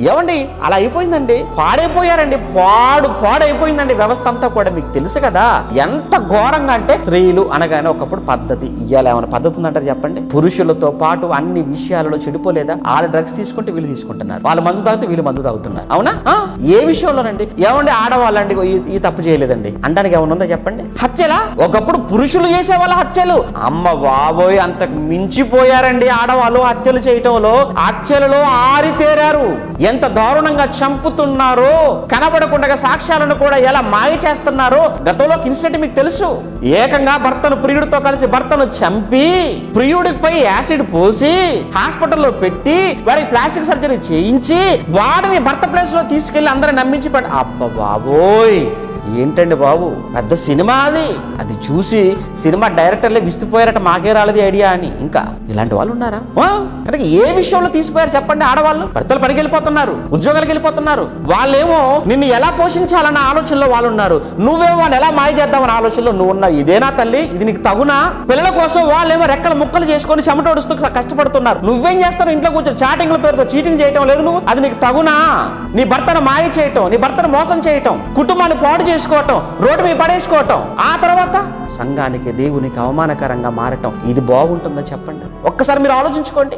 ఏమండి అలా అయిపోయిందండి? పాడైపోయారండి. పాడు పాడైపోయిందండి వ్యవస్థ అంతా కూడా. మీకు తెలుసు కదా ఎంత ఘోరంగా అంటే స్త్రీలు అనగానే ఒకప్పుడు పద్ధతి ఇయ్యాలి. ఏమైనా పద్ధతి ఉందంటారు చెప్పండి? పురుషులతో పాటు అన్ని విషయాలలో చెడిపోలేదా? వాళ్ళు డ్రగ్స్ తీసుకుంటే వీళ్ళు తీసుకుంటున్నారు. వాళ్ళు మందు తాగితే వీళ్ళు మందు తాగుతున్నారు. అవునా? ఏ విషయంలోనండి? ఏమండి ఆడవాళ్ళండి ఈ- ఈ తప్పు చేయలేదండి. అంటానికి ఏమైనా ఉందా చెప్పండి? హత్యలా? ఒకప్పుడు పురుషులు చేసేవాళ్ళ హత్యలు. అమ్మ బాబోయ్ అంతకు మించిపోయారండి ఆడవాళ్ళు హత్యలు చేయటంలో. హత్యలలో ఆరితేరారు. ఎంత దారుణంగా చంపుతున్నారో కనబడకుండా సాక్ష్యాలను కూడా ఎలా మాయ చేస్తున్నారో గతంలో ఇన్సిడెంట్ మీకు తెలుసు. ఏకంగా భర్తను ప్రియుడితో కలిసి భర్తను చంపి ప్రియుడిపై యాసిడ్ పోసి హాస్పిటల్లో పెట్టి వారికి ప్లాస్టిక్ సర్జరీ చేయించి వాడిని భర్త ప్లేస్లో తీసుకెళ్ళి అందరిని నమ్మించి పెట్ట అబ్బ బాబోయ్! ఏంటండి బాబు? పెద్ద సినిమా అది. అది చూసి సినిమా డైరెక్టర్లే విస్తుపోయారట మాకే రాలేదు ఐడియా అని. ఇంకా ఇలాంటి వాళ్ళు ఉన్నారా? అంటే ఏ విషయంలో తీసిపోయారు చెప్పండి ఆడవాళ్ళు? భర్తలు పనికి వెళ్ళిపోతున్నారు ఉద్యోగాలకు వెళ్ళిపోతున్నారు. వాళ్ళేమో నిన్ను ఎలా పోషించాలన్న ఆలోచనలో వాళ్ళు ఉన్నారు. నువ్వేమో వాళ్ళు ఎలా మాయ చేద్దామన్న ఆలోచనలో నువ్వు ఉన్నావు. ఇదేనా తల్లి? ఇది నీకు తగునా? పిల్లల కోసం వాళ్ళేమో రెక్కలు ముక్కలు చేసుకొని చెమటోడుస్తూ కష్టపడుతున్నారు. నువ్వేం చేస్తావు ఇంట్లో కూర్చొని చాటింగ్ల పేరుతో చీటింగ్ చేయటం లేదు నువ్వు? అది నీకు తగునా? నీ భర్తను మాయ చేయటం నీ భర్తను మోసం చేయటం కుటుంబాన్ని పాడు చేసుకోవటం రోడ్డు మీద పడేసుకోవటం. ఆ తర్వాత? సంఘానికి దేవునికి అవమానకరంగా మారటం. ఇది బాగుంటుందని చెప్పండి? ఒక్కసారి మీరు ఆలోచించుకోండి.